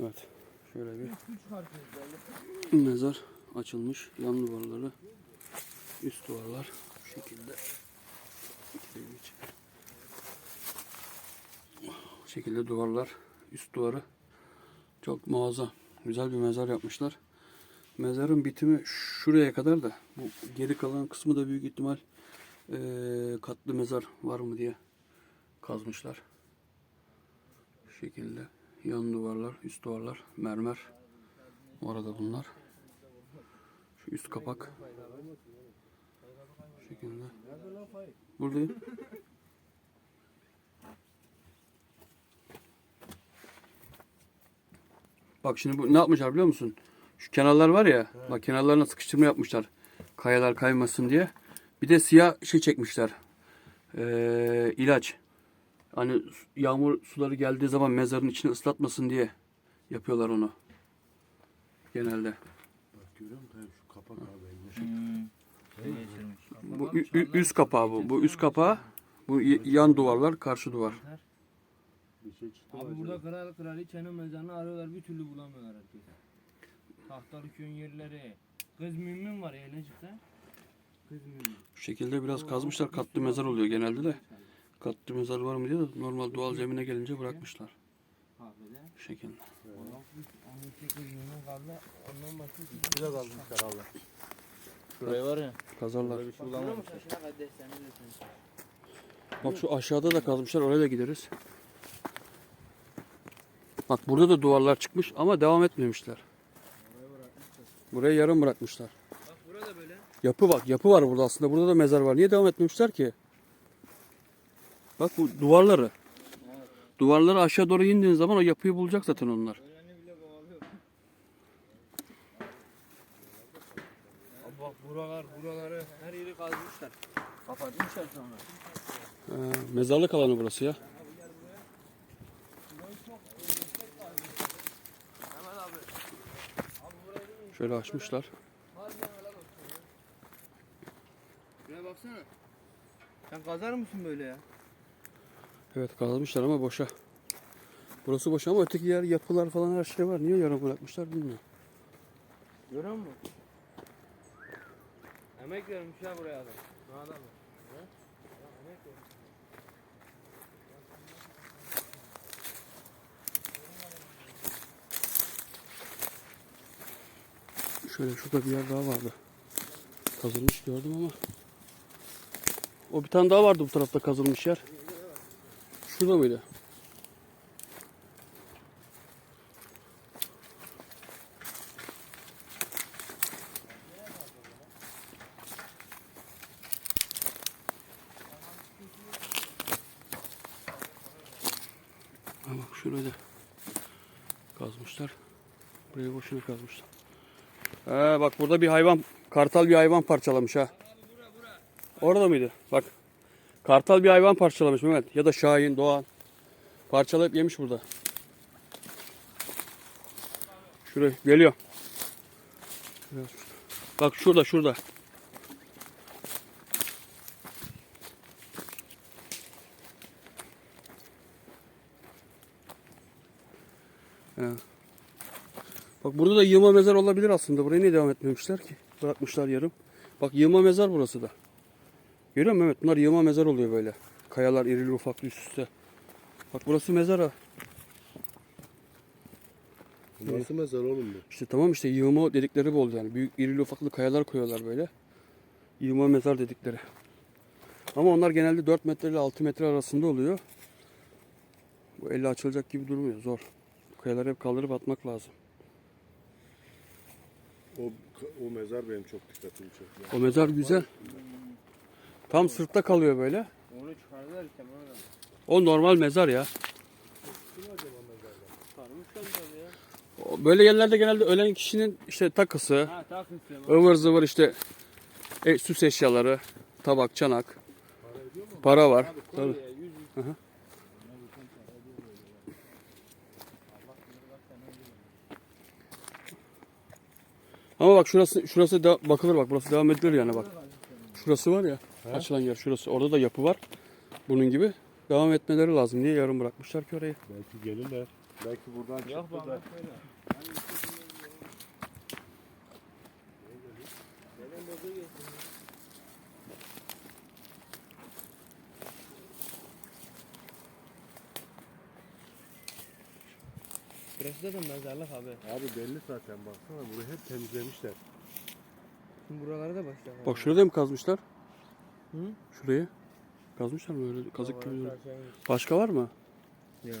Evet. Şöyle bir mezar açılmış. Yan duvarları, üst duvarlar bu şekilde. Bu şekilde duvarlar, üst duvarı çok muazzam. Güzel bir mezar yapmışlar. Mezarın bitimi şuraya kadar da bu geri kalan kısmı da büyük ihtimal eee, katlı mezar var mı diye kazmışlar. Bu şekilde yan duvarlar, üst duvarlar, mermer. Orada bunlar. Şu üst kapak. Bu şekilde. Buradayım. Bak şimdi bu ne yapmışlar biliyor musun? Şu kenarlar var ya, bak kenarlarına sıkıştırma yapmışlar. Kayalar kaymasın diye. Bir de siyah şey çekmişler. Ee, ilaç. Hani yağmur suları geldiği zaman mezarın içini ıslatmasın diye yapıyorlar onu. Genelde. Bak görüyor musun? Şu kapak abi. Şey geçirmiş. Bu üst kapağı bu. Bu üst kapağı. Bu y- yan duvarlar, karşı duvar. Bir şey Abi burada kral kraliçenin mezarını arıyorlar bir türlü bulamıyorlar herkes. Tahtalı köyün yerleri. Kız mümin var Eğlencik'te. Kız mümin. Bu şekilde biraz kazmışlar. Katlı mezar oluyor genelde de. Katlı mezar var mı diye de normal doğal zemine gelince bırakmışlar. Bu şekilde. Biraz almışlar abi. Şurayı var ya. Kazarlar. Böyle bir şey Bulamamışlar. Bak şu aşağıda da kazmışlar. Oraya da gideriz. Bak burada da duvarlar çıkmış ama devam etmemişler. Burayı yarım bırakmışlar. Bak burada böyle. Yapı bak. Yapı var burada aslında. Burada da mezar var. Niye devam etmemişler ki? Bak bu duvarları. Duvarları aşağı doğru indiğin zaman o yapıyı bulacak zaten onlar. Abi bak buralar buraları her yeri kazmışlar. Kapatmışlar sonra. Ee, mezarlık alanı burası ya. Şöyle açmışlar. Şuraya baksana. Sen kazar mısın böyle ya? Evet kazmışlar ama boşa. Burası boş ama öteki yer yapılar falan her şey var. Niye yarım bırakmışlar bilmiyorum. Görüyor musun? Emek vermiş ya buraya adam. Ne adam? Ya emek vermiş. Şöyle şurada bir yer daha vardı. Kazılmış gördüm ama. O bir tane daha vardı bu tarafta kazılmış yer. Şurada mıydı? Ha bak şurayı da kazmışlar. Burayı boşuna kazmışlar. He bak burada bir hayvan, kartal bir hayvan parçalamış ha. Orada mıydı? Bak. Kartal bir hayvan parçalamış Mehmet. Ya da Şahin, Doğan. Parçalayıp yemiş burada. Şuraya geliyor. Bak şurada şurada. Bak burada da yığma mezar olabilir aslında. Buraya niye devam etmemişler ki? Bırakmışlar yarım. Bak yığma mezar burası da. Görüyor musun Mehmet? Bunlar yığma mezar oluyor böyle. Kayalar irili ufaklı üst üste. Bak burası mezar ha. Nasıl mezar oğlum bu? İşte tamam işte yığma dedikleri bu oldu yani. Büyük irili ufaklı kayalar koyuyorlar böyle. Yığma mezar dedikleri. Ama onlar genelde 4 metre ile 6 metre arasında oluyor. Bu elle açılacak gibi durmuyor. Zor. Kayaları hep kaldırıp atmak lazım. O, o mezar benim çok dikkatimi çekti. O mezar güzel. Tam sırtta kalıyor böyle. Onu çıkardılar işte. O normal mezar ya. Tabii. O Böyle yerlerde genelde ölen kişinin işte takısı, Ha takın size ıvır zıvır işte e, süs eşyaları, tabak, çanak, para var. Tabii. Kolye, yüz yüz. Ama bak şurası şurası da bakılır bak burası devam edilir yani bak. Şurası var ya açılan yer şurası. Orada da yapı var. Bunun gibi. devam etmeleri lazım. Niye yarım bırakmışlar ki orayı? Belki gelirler. Belki buradan Yok çıktı da. bozu gelsin. Burası da mezarlık abi. Abi belli zaten baksana burayı hep temizlemişler. Şimdi buralara da başlayalım. Bak şurada mı kazmışlar? Hı? Şurayı. Kazmışlar mı öyle kazık gibi? Başka var mı? Yok.